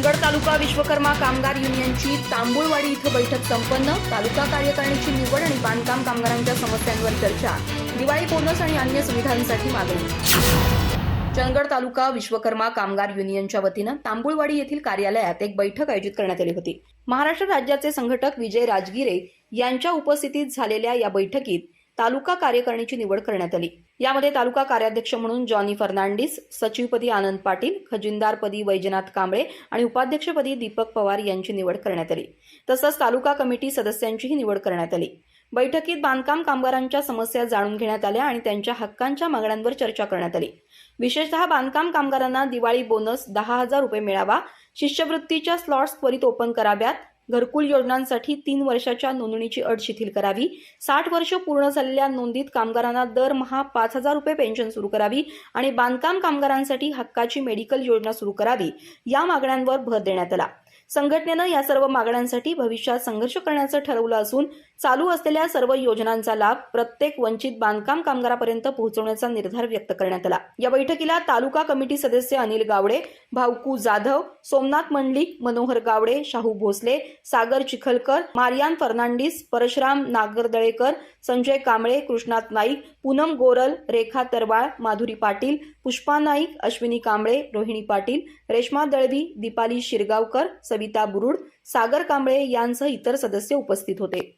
चंदगड तालुका विश्वकर्मा कामगार युनियनची तांबुळवाडी इथं बैठक संपन्न. तालुका कार्यकारिणीची निवड आणि बांधकाम कामगारांच्या समस्यांवर चर्चा. दिवाळी बोनस आणि अन्य सुविधांसाठी मागणी. चंदगड तालुका विश्वकर्मा कामगार युनियनच्या वतीनं तांबुळवाडी येथील कार्यालयात एक बैठक आयोजित करण्यात आली होती. महाराष्ट्र राज्याचे संघटक विजय राजगिरे यांच्या उपस्थितीत झालेल्या या बैठकीत तालुका कार्यकारिणीची निवड करण्यात आली. यामध्ये तालुका कार्याध्यक्ष म्हणून जॉनी फर्नांडिस सचिवपदी आनंद पाटील खजिनदारपदी वैजनाथ कांबळे आणि उपाध्यक्षपदी दीपक पवार यांची निवड करण्यात आली. तसंच तालुका कमिटी सदस्यांचीही निवड करण्यात आली. बैठकीत बांधकाम कामगारांच्या समस्या जाणून घेण्यात आल्या आणि त्यांच्या हक्कांच्या मागण्यांवर चर्चा करण्यात आली. विशेषतः बांधकाम कामगारांना दिवाळी बोनस दहा हजार रुपये मिळावा शिष्यवृत्तीच्या स्लॉट्स त्वरित ओपन कराव्यात घरकुल योजनांसाठी तीन वर्षाच्या नोंदणीची अट शिथिल करावी. साठ वर्ष पूर्ण झालेल्या नोंदीत कामगारांना दरमहा पाच हजार रुपये पेन्शन सुरू करावी आणि बांधकाम कामगारांसाठी हक्काची मेडिकल योजना सुरू करावी. या मागण्यांवर भर देण्यात आला. संघटनेनं या सर्व मागण्यांसाठी भविष्यात संघर्ष करण्याचं ठरवलं असून चालू असलेल्या सर्व योजनांचा लाभ प्रत्येक वंचित बांधकाम कामगारापर्यंत पोहोचवण्याचा निर्धार व्यक्त करण्यात आला. या बैठकीला तालुका कमिटी सदस्य अनिल गावडे भाऊकू जाधव सोमनाथ मंडलिक मनोहर गावडे शाहू भोसले सागर चिखलकर मारियान फर्नांडिस परशुराम नागरदळेकर संजय कांबळे कृष्णात नाईक पूनम गोरल रेखा तरवाळ माधुरी पाटील पुष्पा नाईक अश्विनी कांबळे रोहिणी पाटील रेश्मा दळवी दीपाली शिरगावकर सविता बुरुड सागर कांबळे यांसह इतर सदस्य उपस्थित होते.